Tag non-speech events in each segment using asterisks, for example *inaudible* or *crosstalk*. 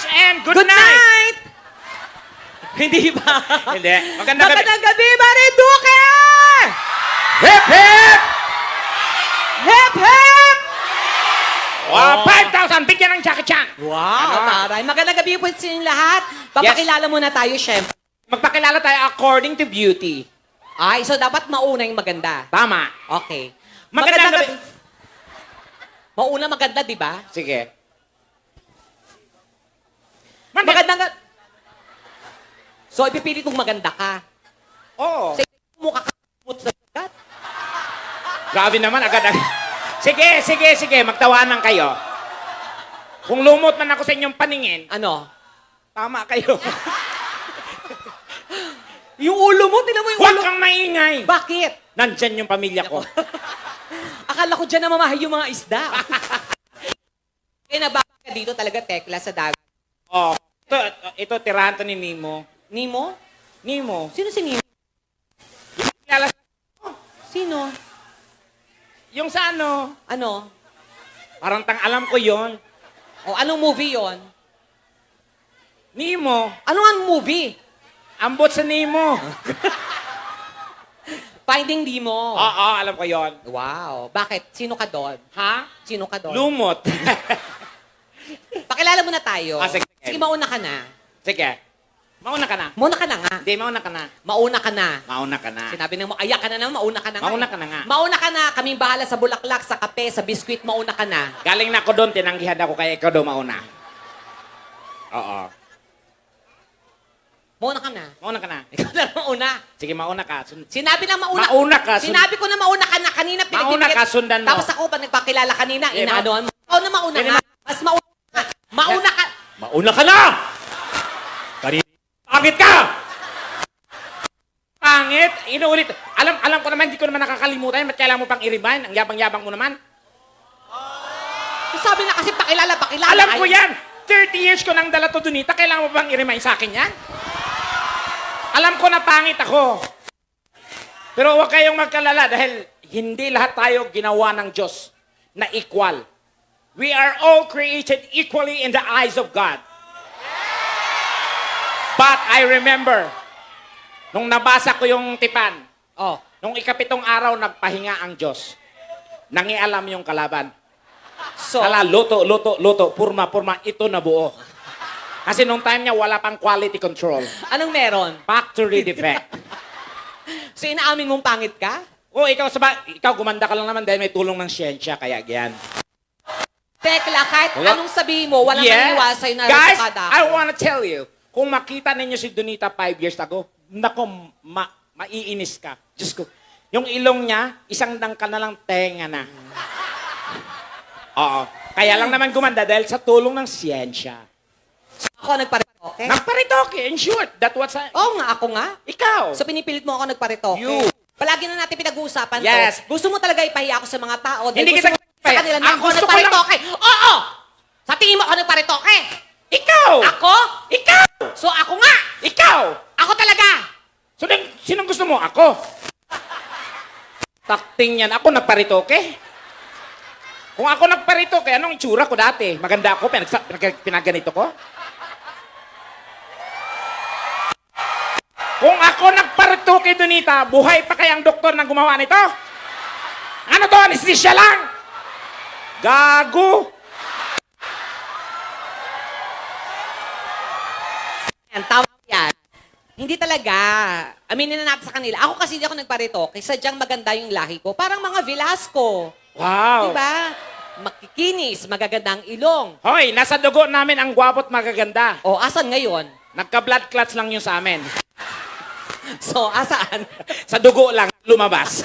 much and good, Good night! Hindi ba? Hindi. Magandang gabi. Magandang gabi, Mariduque! Hip, hip! Hip, hip! Wow, 5,000! Bigyan ng Jackie Chan! Wow, Ano? taray. Magandang gabi po sa inyong lahat. Papakilala muna tayo, syempre. Magpakilala tayo according to beauty. Ay, so dapat mauna yung maganda. Tama. Okay. Magandang gabi. Mauna maganda, di ba? Sige. Magandang gabi. So, ipipilit kong maganda ka. Oo. Sa mukha ka sa dagat. Grabe naman, agad agad. Sige, sige, sige. Magtawanan kayo. Kung lumot man ako sa inyong paningin, Ano? tama kayo. *laughs* Yung ulo mo, tinan mo yung Huwag ulo. kang maingay. Bakit? Nandyan yung pamilya ko. *laughs* Akala ko dyan na mamahay yung mga isda. *laughs* Kaya nabaka ka dito talaga, Tekla, sa dagat. Oh, ito, ito tirahan to ni Nemo. Nemo? Nemo. Sino si Nemo? Kilala Sino? yung sa ano, Ano? parang tang alam ko yon. O, anong movie yon? Nemo. Ano ang movie? Ambot sa Nemo. *laughs* Finding Nemo. Oo, alam ko yon. Wow. Bakit? Sino ka doon? Ha? Sino ka doon? Lumot. *laughs* Pakilala mo na tayo. Ah, sige. Sige, mauna ka na. Sige. Mauna ka na. Mauna ka na nga. Hindi, mauna ka na. Mauna ka na. Mauna ka na. Sinabi ng ayak ka na na, mauna ka na nga. Mauna eh. ka na nga. Mauna ka na. Kaming bahala sa bulaklak, sa kape, sa biskwit, mauna ka na. Galing na ako doon, tinanggihan ako kaya ikaw daw mauna. Oo. Mauna ka na. Mauna ka na. Ikaw na lang mauna. Sige, mauna ka. Sun- Sinabi na mauna. Mauna ka, sun- Sinabi ko na mauna ka na. Kanina Mauna pinagpipigit- ka, sundan mo. Tapos ako, pag nagpakilala kanina, Eh, inaanoan mo. Ikaw na mauna Hindi nga. Mas mauna. Mauna ka. Mauna ka na! Kanina. Pangit ka! Pangit? Inuulit. Alam alam ko naman, hindi ko naman nakakalimutan. Ba't kailangan mo pang i-remind? Ang yabang-yabang mo naman. Sabi na kasi pakilala, pakilala. Alam ko yan! 30 years ko nang dala to Dunita. Kailangan mo bang i-remind sa akin yan? Alam ko na pangit ako. Pero huwag kayong magkalala dahil hindi lahat tayo ginawa ng Diyos na equal. We are all created equally in the eyes of God. But I remember, nung nabasa ko yung tipan, Oh. nung ikapitong araw nagpahinga ang Diyos, nangialam yung kalaban. So, Kala, luto, luto, luto, purma, purma, ito na buo. Kasi nung time niya, wala pang quality control. anong meron? Factory defect. *laughs* So, inaamin mong pangit ka? O, ikaw, saba, ikaw gumanda ka lang naman dahil may tulong ng siyensya, kaya yan. Tekla, kahit Wala- anong sabihin mo, walang Yes. maniwasay na Guys, rekada I ako. wanna tell you, kung makita ninyo si Donita five years ago, nako, ma maiinis ka. Diyos ko. Yung ilong niya, isang dangka na lang tenga na. Oo. Kaya lang naman gumanda dahil sa tulong ng siyensya. Ako nagparitoke? Nagparitoke, in short, that a... Oo nga, ako nga. Ikaw. So, pinipilit mo ako nagparitoke. You. Palagi na natin pinag-uusapan Yes. to. Gusto mo talaga ipahiya ako sa mga tao. Hindi kita mo sa kanila na ako gusto nagparitoke. Oo! Sa tingin mo ako nagparitoke. Ikaw! Ako? Ikaw! So, ako nga. Ikaw! Ako talaga. So, din, sinong gusto mo? Ako? Takting yan. Ako nagparitoke? Kung ako nagparitoke, anong itsura ko dati? Maganda ako? Pinag, pinaganito ko? Kung ako nagparitoke, Donita, buhay pa kaya ang doktor na gumawa nito? Ano to? Anesthesia lang? Gago! Yan, tama yan. Hindi talaga. Aminin na natin sa kanila. Ako kasi hindi ako nagparitoke. Sadyang maganda yung lahi ko. Parang mga Velasco. Wow! Diba? Makikinis, magagandang ilong. Hoy, nasa dugo namin ang gwapot magaganda. O, asan ngayon? Nagka-blood clots lang yun sa amin. *laughs* So, asaan? Sa dugo lang, lumabas.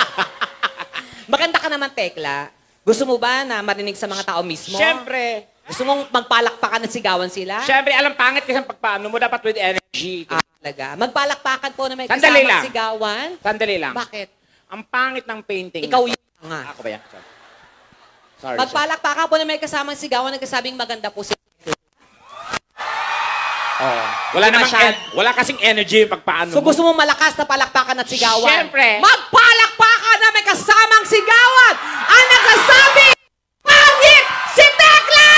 *laughs* Maganda ka naman, Tekla. Gusto mo ba na marinig sa mga tao mismo? Siyempre, Gusto mong magpalakpakan at sigawan sila? siyempre, alam pangit kasi ang pagpaano mo, dapat with energy. Ah, talaga. Magpalakpakan po na may Sandali kasamang lang. sigawan? Sandali lang. Bakit? Ang pangit ng painting. Ikaw yun nga. Ako ba yan? Sorry. Sorry. sorry. Magpalakpakan po na may kasamang sigawan nagsasabing maganda po si Oo. Wala namang Masyad. en- wala kasing energy yung pagpaano So mo. gusto mo malakas na palakpakan at sigawan? Siyempre. Magpalakpakan na may kasamang sigawan! Nagsasabi, Pangit si Tekla!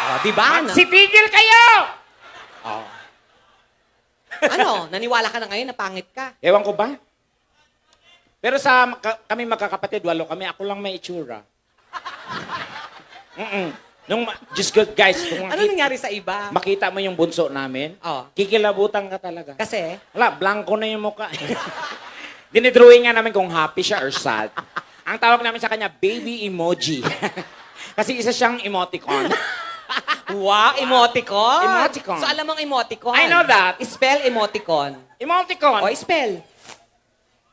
Oh, di ba? Na- Magsitigil kayo! Oh. ano, naniwala ka na ngayon na pangit ka. Ewan ko ba? Pero sa ka- kami magkakapatid, walo kami, ako lang may itsura. Mm-mm. Nung, ma- just good guys, kung Ano makita, nangyari sa iba? makita mo yung bunso namin, Oh. kikilabutan ka talaga. Kasi, Wala, blanco na yung mukha. *laughs* Dinidrawing nga namin kung happy siya or sad. Ang tawag namin sa kanya, baby emoji. *laughs* Kasi isa siyang emoticon. *laughs* wow, emoticon. Emoticon. So, alam mong emoticon. I know that. Spell emoticon. emoticon. O, spell.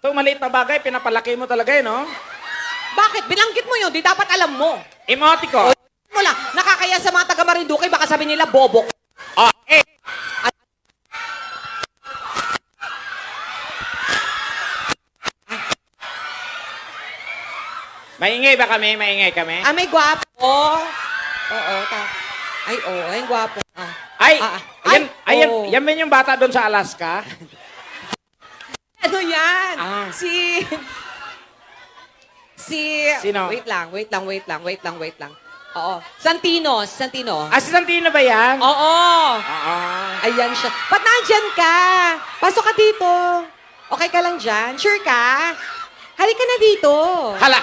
Ito, maliit na bagay, pinapalaki mo talaga eh, no? Bakit? Binanggit mo yun. Di dapat alam mo. Emoticon. Mo lang, nakakaya sa mga taga Marinduque, baka sabi nila bobo. Oh, eh. Maingay ba kami? Maingay kami? Ah, may gwapo. Oo, ta. Ay, oo, oh, ay, gwapo. Ah. Ay, Ah, ayan, ay, ayan, oo. yan ba yung bata doon sa Alaska? Ano yan? Ah. Si... Si... Sino? Wait lang, wait lang, wait lang, wait lang, wait lang. Oo. Santino, Santino. Ah, si Santino ba yan? Oo. Oo. Ayan siya. Ba't nandyan ka? Pasok ka dito. Okay ka lang dyan? Sure ka? Halika na dito. Hala,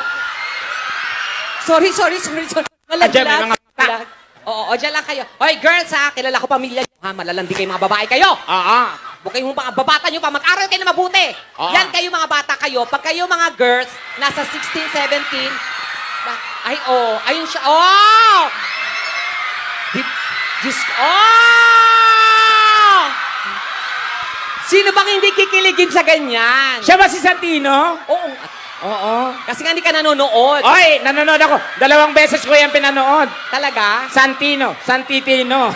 Sorry, sorry, sorry, sorry. Andyan, may mga mata. Oo, o, dyan lang kayo. Hoy, girls ha, kilala ko pamilya nyo. Ha, malalandi kayo mga babae kayo. oo. Huwag kayong mga babata nyo pa, mag-aral kayo na mabuti. Oo. Yan kayo mga bata kayo. Pag kayo mga girls, nasa 16, 17, ba- ay, oh, ayun siya. Oh! Di, Diyos. Oh! Sino bang hindi kikiligin sa ganyan? Siya ba si Santino? Oo. Oo. Kasi nga hindi ka nanonood. Oy, nanonood ako. Dalawang beses ko yan pinanood. Talaga? Santino, Santitino. *laughs*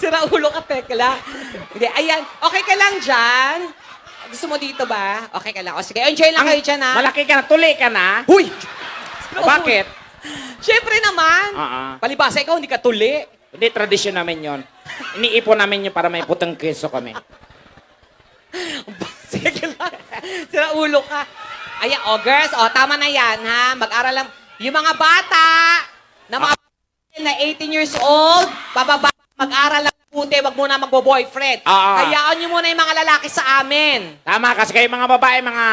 Sira ulo ka, tekla. Hindi, ayan. Okay ka lang dyan? Gusto mo dito ba? Okay ka lang. O sige, enjoy lang kayo dyan, ha? Malaki ka na, tuli ka na. Huy! O, bakit? Siyempre naman. Oo. Palibasa ikaw, hindi ka tuli. Hindi, tradisyon namin yon. Iniipon namin yun para may putang keso kami. Sige lang. Sira ulo ka. Ayan, o girls, o tama na yan, ha? Mag-aral lang. Yung mga bata, na mga na 18 years old, bababa, mag-aral lang mabuti, wag muna magbo-boyfriend. Oo. Hayaan nyo muna yung mga lalaki sa amin. Tama, kasi kayo mga babae, mga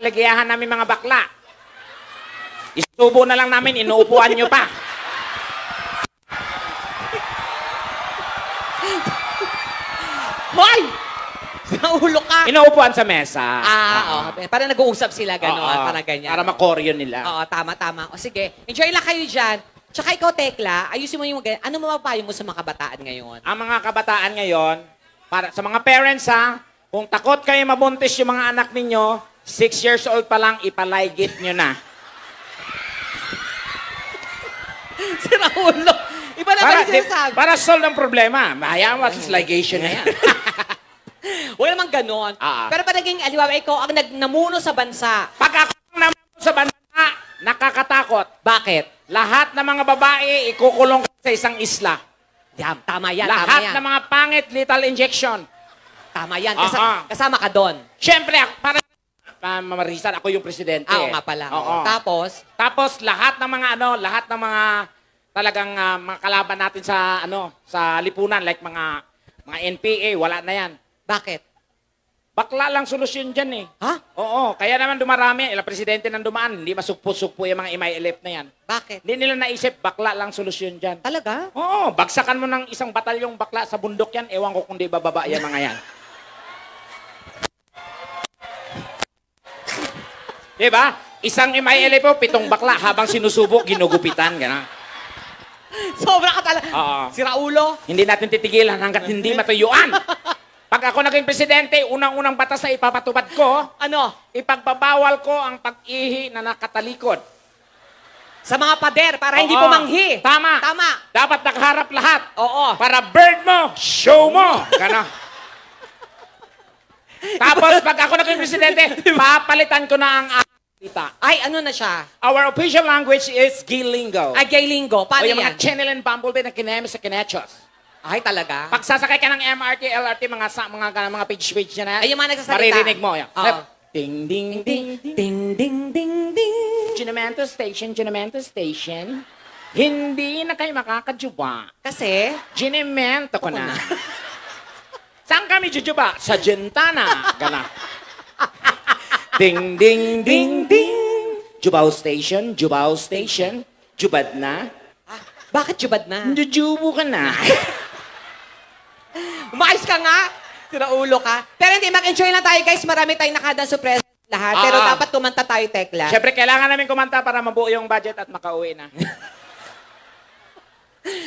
kalagiyahan namin mga bakla. Isubo na lang namin, inuupuan nyo pa. Hoy! Sira ulo ka. Inuupuan sa mesa. Ah, oh, parang nag-uusap sila gano'n, Oo. parang ganyan. Para makoryo nila. Oo, tama, tama. O sige, enjoy lang kayo dyan. Tsaka ikaw, Tekla, ayusin mo yung mga, ano mapapayo mo sa mga kabataan ngayon? Ang mga kabataan ngayon, para sa mga parents ha, kung takot kayo mabuntis yung mga anak ninyo, six years old pa lang, ipalaygit nyo na. *laughs* Sira ulo. Iba na ba Para, yung sinasabi? para solve ang problema. Mahayaan mo, sis ligation na yan. *laughs* Wala namang ganon. Ah. Pero pa naging, aliwawa, ikaw ang nag, namuno sa bansa. Pag ako naman sa bansa, nakakatakot. Bakit? Lahat ng mga babae, ikukulong ka sa isang isla. Yan, tama yan, tama Lahat yan. ng mga pangit, lethal injection. Tama yan. Kasa- Ah, ah. Kasama ka doon. Siyempre, ako, para uh, mamarisan, ako yung presidente. Ah, oo nga pala. Oo. Tapos, Tapos lahat ng mga ano, lahat ng mga talagang ah, mga kalaban natin sa ano, sa lipunan like mga mga NPA, wala na 'yan. bakit? Bakla lang solusyon diyan eh. Ha? Oo, kaya naman dumarami, ila presidente nang dumaan, hindi masugpo-sugpo yung mga MILF na 'yan. Bakit? Hindi nila naisip bakla lang solusyon diyan. Talaga? Oo, bagsakan mo ng isang batalyong bakla sa bundok yan, ewan ko kung di bababa yan mga yan. *laughs* diba? Isang MILF po, pitong bakla, habang sinusubok, ginugupitan, gano'n. Sobra ka talaga. Oo. Sira ulo. Hindi natin titigilan hanggat hindi matuyuan. *laughs* Pag ako naging presidente, unang-unang batas na ipapatupad ko, Ano? ipagbabawal ko ang pag-ihi na nakatalikod. Sa mga pader, para hindi Oo. pumanghi. Tama. Tama. Dapat nakaharap lahat. Oo. Para bird mo, show mo. Gana. *laughs* Tapos, pag ako naging presidente, papalitan ko na ang salita. Ay, ano na siya? Our official language is Gilingo. Ay, gay linggo. o Paano yung yan? mga channel and bumblebee na kinemis sa kinechos. Ay, talaga? Pag sasakay ka ng MRT, LRT, mga sa, mga, mga page-page na yan, Ay, yung mga nagsasalita. maririnig mo. Yan. Oo. Ding, ding, ding, ding. Ding, ding, ding. Ginamento Station, Ginamento Station. Hindi na kayo makakajuba. Kasi, Ginamento ko na. na. *laughs* Saan kami jujuba? Sa Gentana. *laughs* Gana. ding, ding, ding, ding. Jubao Station, Jubao Station. Jubad na. ah, bakit jubad na? Jujubo ka na. *laughs* Umayos ka nga. Sinaulo ka. Pero hindi, mag-enjoy na tayo guys. Marami tayong nakadanso present lahat. Pero Ah. dapat kumanta tayo, Tekla. Siyempre, kailangan namin kumanta para mabuo yung budget at makauwi na. *laughs*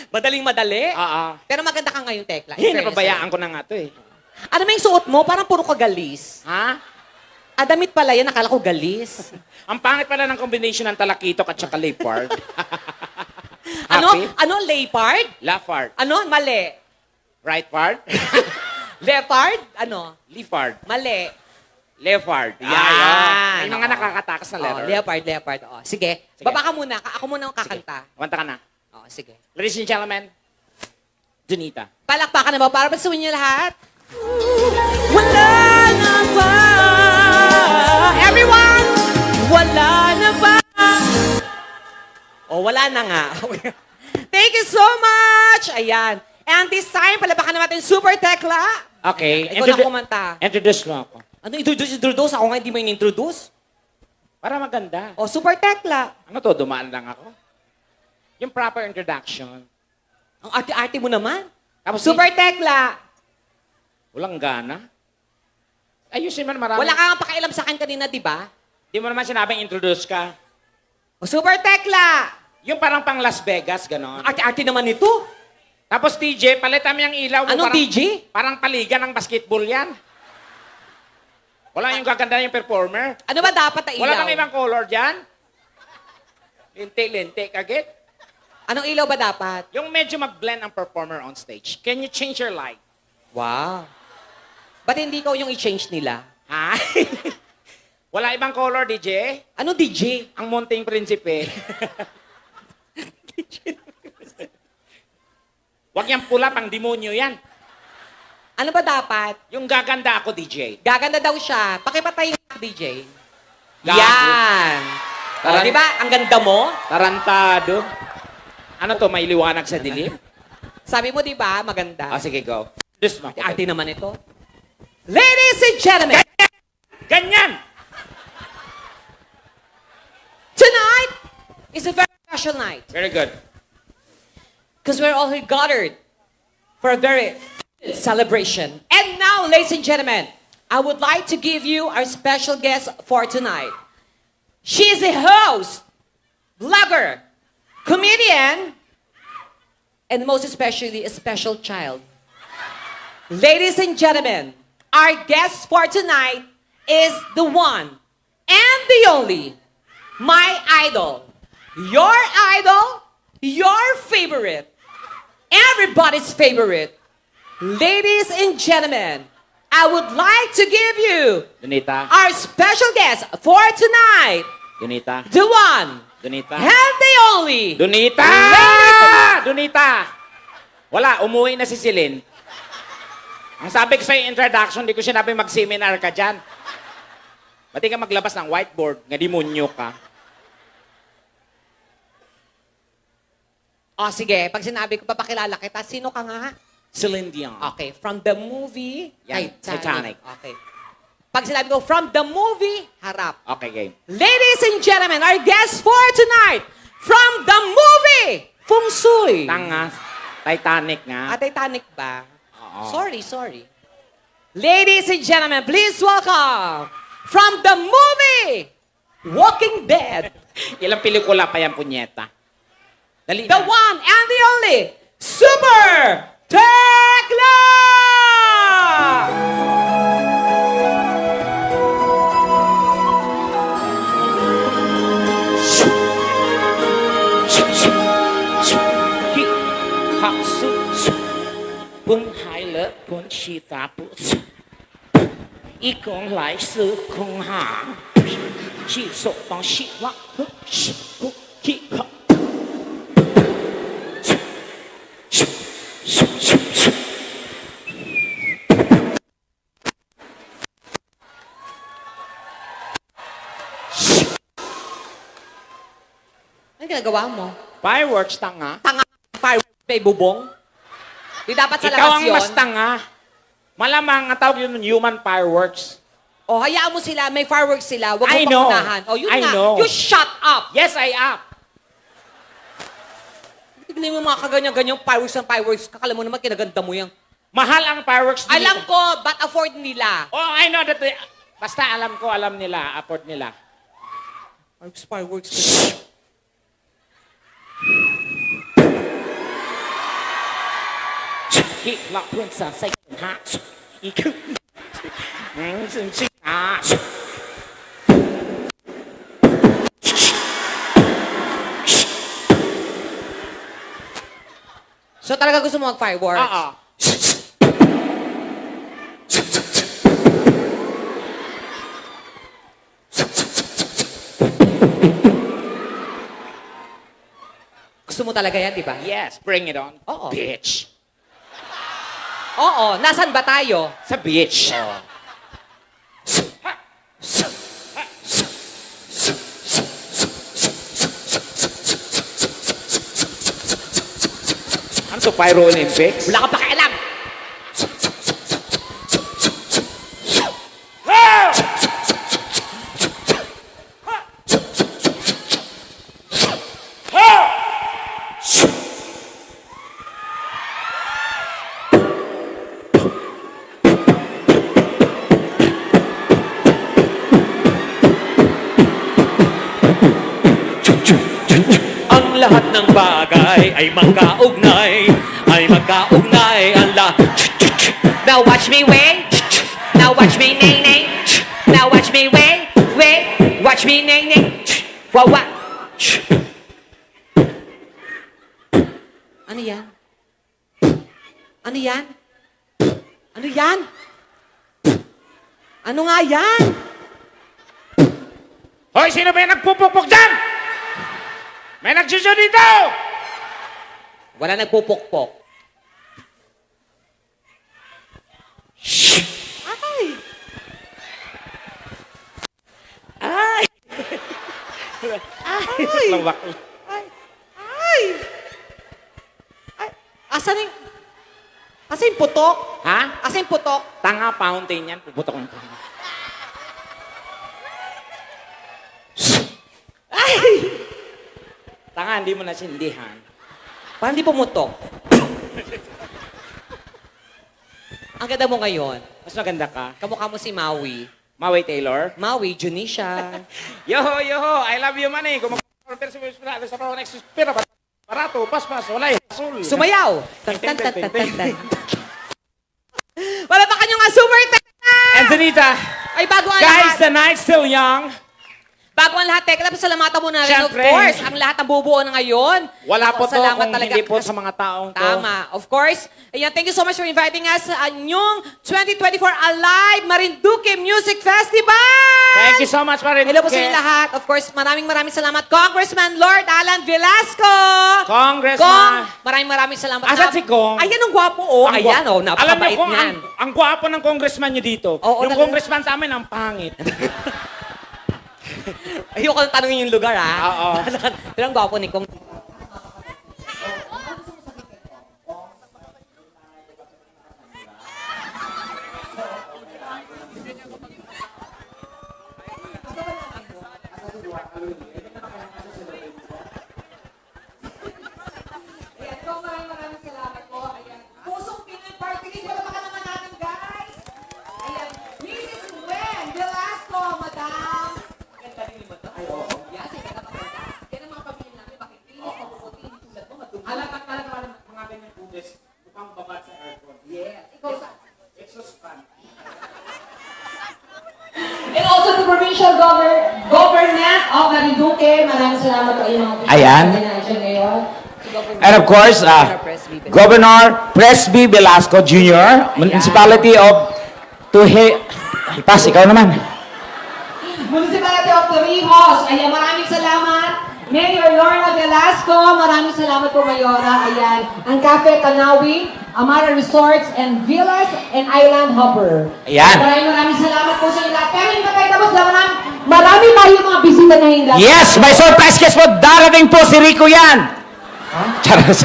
Madaling madali. Oo. Pero maganda ka ngayon, Tekla. In Eh, fairness napabayaan ko na nga to eh. sa'yo. Ano ba yung suot mo? Parang puro ka galis. Ha? Ah, damit pala yan. Nakala ko galis. *laughs* Ang pangit pala ng combination ng talakitok at saka leopard. *laughs* ano? Happy? Ano? Leopard? Lafard. Ano? Mali. Right part? *laughs* Leopard? Ano? Leopard. Mali. Leopard. Yan. Yeah, May mga Oo. nakakatakas na Oh, letter. leopard, leopard. Oh, sige. Sige. Baba ka muna. Ka- Ako muna ang kakanta. Kumanta ka na. Oh, sige. Ladies and gentlemen, Junita. Palakpakan na ba? Para basuhin niyo lahat. Wala na ba? Everyone! Wala na ba? Oh, wala na nga. *laughs* Thank you so much! Ayan. And this time, palabakan naman natin Super Tekla. Okay. Ikaw na introdu- kumanta. Introduce mo ako. Ano, introduce, introduce? Ako nga hindi mo in-introduce. Para maganda. Oh, Super Tekla. Ano to, dumaan lang ako? Yung proper introduction. Ang arte-arte mo naman. Tapos Super Tekla. Walang gana. Ayusin mo na marami. Wala ka nga pakialam sa akin kanina, di ba? Di mo naman sinabing introduce ka. Oh, Super Tekla. Yung parang pang Las Vegas, ganon. Arte-arte naman ito. Tapos DJ, palitan mo yung ilaw mo. Anong parang, DJ? Parang paligan ng basketball yan. Wala yung gaganda yung performer. Ano ba dapat na ilaw? Wala bang ibang color dyan? Lintik-lintik agad. Anong ilaw ba dapat? Yung medyo mag-blend ang performer on stage. Can you change your light? Wow. Ba't hindi ko yung i-change nila? Ha? *laughs* Wala ibang color, DJ? Ano DJ? Ang munting prinsipe. *laughs* Huwag yung pula, pang demonyo yan. Ano ba dapat? Yung gaganda ako, DJ. Gaganda daw siya. Pakipatay nga, DJ. Gago. Yan. O, Parang- di ba? Ang ganda mo. Tarantado. Ano to, may liwanag sa dilim? Sabi mo, di ba? Maganda. Ah, sige, go. Just mo. Arte naman ito. Ladies and gentlemen, Ganyan! tonight is a very special night. Very good. Because we're all here gathered for a very celebration. And now, ladies and gentlemen, I would like to give you our special guest for tonight. She is a host, blogger, comedian, and most especially a special child. Ladies and gentlemen, our guest for tonight is the one and the only, my idol, your idol, your favorite, everybody's favorite. Ladies and gentlemen, I would like to give you Donita. our special guest for tonight, Donita. the one Donita. and the only. Donita! Ladies- Donita! Wala, umuwi na si Celine. Ang sabi ko sa introduction, di ko sinabing mag-seminar ka dyan. Pati ka maglabas ng whiteboard, nga demonyo ka. Oh, sige. Pag sinabi ko, papakilala kita. Sino ka nga? Celine Dion. Okay. From the movie Yan, Titanic. Okay. Pag sinabi ko, from the movie, harap. Okay, game. Ladies and gentlemen, our guest for tonight, from the movie, Feng Shui. Tanga. Titanic nga. Ah, Titanic ba? Oo. Sorry, sorry. Ladies and gentlemen, please welcome, from the movie, Walking Dead, Ilang pelikula pa yan, punyeta? Dali the na. one and the only, Super Tekla! Hi, ha, su, su. Bun hai le, bun chi ta bu, su. Y gong lai si kong ha. Chi so fang xi wa, hu, shi, hu, hi, ha. Su, ginagawa mo? Fireworks, tanga. Tanga fireworks, may bubong? Di dapat sa Ikaw labas ang yun. mas tanga. Malamang ang tawag yun human fireworks. O, hayaan mo sila, may fireworks sila, huwag mo know. pangunahan. O, yun I nga. know. You shut up! Yes, I am. Tignan mo mga kaganyan-ganyang fireworks ng fireworks. Kakala mo naman, kinaganda mo yan. Mahal ang fireworks dito. Alam ko, but afford nila. Oh, I know that. they- basta alam ko, alam nila, afford nila. Fireworks, fireworks. Hit lock princess, say hot. Ikaw. Mm, sing, sing, ah. So talaga gusto mo mag-fireworks? Oo. Gusto mo talaga yan, di ba? Yes, bring it on. Oo. Bitch. Oo. Nasaan ba tayo? Sa beach. Ano to, Pyro Olympics? Wala ka pakialam! Ang lahat ng bagay ay magkaugnay Ay magkaugnay Ang lahat Now watch me wait. Now watch me nay nay. Now watch me wait, wait. Watch me nay nay. What what? Ano yan? Ano yan? Ano yan? Ano nga yan? Hoy, sino ba yung nagpupukpok dyan? May nagsusyo dito! Wala nagpupukpok. Ay! Ay! Ay! *laughs* Lawak. Ay! Ay! Ay! Asan yung... Asan yung putok? Ha? Asan yung putok? Tanga fountain yan. Puputok yung tanga. Hindi mo nasindihan. Parang di pumutok. *coughs* Ang ganda mo ngayon. Mas maganda ka. Kamukha mo si Maui. Maui Taylor. Maui, Junisha. *laughs* Yoho, yoho, I love you, money. Kung mag-order sa mga sa mga next pera, barato, paspas, wala eh. Sul. Sumayaw! Tan, tan, tan, tan, tan, tan. *laughs* Wala pa kanyang nga super teka! Antonita, Ay, bago ang guys, the night's still young. Bago ang lahat, teka, tapos salamatan mo na rin, of Siyempre. course, ang lahat ng bubuo na ngayon. Wala po to salamat kung talaga. hindi po sa mga taong to. Tama. Of course. Ayan, thank you so much for inviting us sa anyong 2024 Alive Marinduque Music Festival! Thank you so much, Marin. Hello po sa inyo lahat. Of course, maraming maraming salamat. Congressman Lord Alan Velasco! Congressman. Kong, maraming maraming salamat. Asan si Kong? Ayan ang gwapo, oh. Ang Ayan, gwa- oh. Alam Napakabait niyo kung niyan. ang, ang gwapo ng congressman niyo dito. Oo, yung talaga. congressman sa amin, ang pangit. *laughs* Ayoko nang tanongin yung lugar, ha? Oo. Pero ang gwapo ni Kong. Ayan, Kong, maraming maraming salamat po. Ayan. Pusong Pinoy Party List. Wala pa ka naman natin, guys. Ayan. Mrs. Gwen Velasco, Madam. Ganda rin mo to. Ay, oo. Yes, ikaw na maganda. Yan ang mga pamilya namin. Bakit pinis, mabubuti, hindi tulad mo, madumi. Alam ka talaga mga ganyan pudes, mukhang babat sa airport. Yes. Ikaw sa... Exhaust And also the provincial govern government of Marinduque. Maraming salamat po yung mga Ayan. na nandiyan ngayon. Si Governor- And of course, uh, Governor Presby Velasco. Jr., Municipality of Tuhe... Ay, Pas, ikaw naman. Municipality of Torrijos. Ayan, maraming salamat. Mayor Lorna Velasco, maraming salamat po, Mayora. Ayan, ang Cafe Tanawi, Amara Resorts and Villas and Island Hopper. Ayan. Maraming maraming salamat po sa inyo lahat. Pero hindi pa tayo tapos, marami, marami pa yung mga bisita na hindi. Yes, may surprise guest po. Darating po si Rico yan. Charot.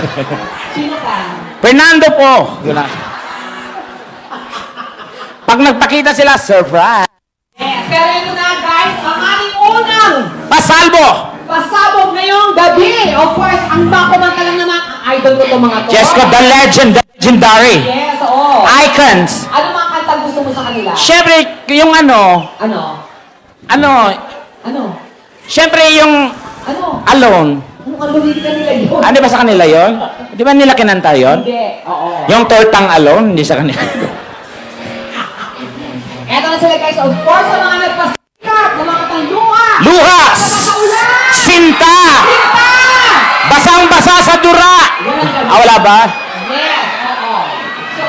Sino ka? Fernando po. Yun na. Pag nagpakita sila, surprise. Yes, pero ito na guys, ang aming unang Pasalbo. pasabog ngayong gabi. Of course, ang bakumanta lang naman, ang idol ko itong mga to. Jessica, the legend, the legendary. Yes, oo. Icons. Ano mga kanta gusto mo sa kanila? Siyempre, yung ano, Ano? ano, Ano? siyempre yung Ano? alone. Ano? Ano ba sa kanila yon? Di ba nila kinanta yon? Hindi. Oo. Yung tortang alone, hindi sa kanila. Eto na sila guys, of course, sa mga nagpasikat, ng mga tandunga. Luhas! Sinta! Kita! Basang-basa sa dura! Ah, wala ba? Yes, oo. So,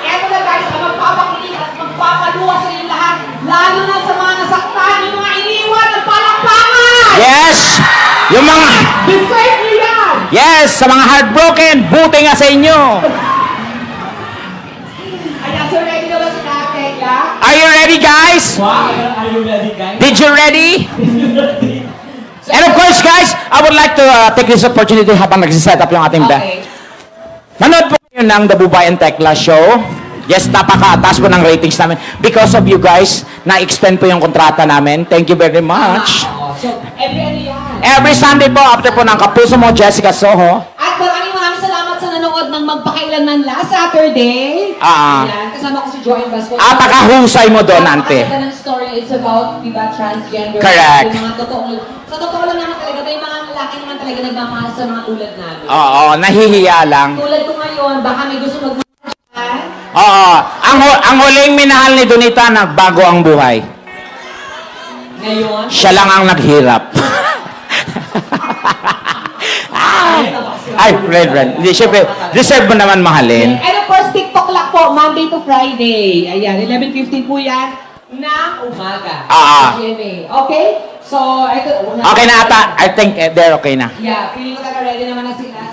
eto na guys, ang magpapakilig at magpapaluwa sa inyong lahat, lalo na sa mga nasaktan, yung mga iniwan ng palakpakan! Yes! Yung mga... Yes! Sa mga heartbroken, buti nga sa inyo! Are you ready, guys? Are you ready guys? Did you ready? *laughs* And of course, guys, I would like to uh, take this opportunity habang nagsiset up yung ating band. Okay. Nanood po kayo ng The Bubay and Tekla Show. Yes, napakataas po ng ratings namin. Because of you guys, na-extend po yung kontrata namin. Thank you very much. So, every. Every Sunday po, after po ng Kapuso mo, Jessica Soho. At maraming maraming salamat sa nanood ng magpakailanman last Saturday. Ah. Ayan, kasama ko si Joy Vasco. Apakahusay mo doon, ante. Napakaganda ng story. It's about, di ba, transgender. Correct. Yung mga totoong, sa totoo lang naman talaga, may mga lalaki naman talaga nagmamahal sa mga tulad namin. Oo, nahihiya lang. Tulad ko ngayon, baka may gusto dyan. Oo, ang, hu- ang huling minahal ni Donita, nagbago ang buhay. Ngayon, Siya lang ang naghirap. *laughs* Ay, friend, friend. Hindi, syempre, deserve mo naman mahalin. And of course, TikTok lang po, Monday to Friday. Ayan, 11.15 po yan ng umaga. Ah. GMA. Okay? So, ito. una- Okay na ata. I think eh, they're okay na. Yeah, feeling ko talaga ready naman na sila.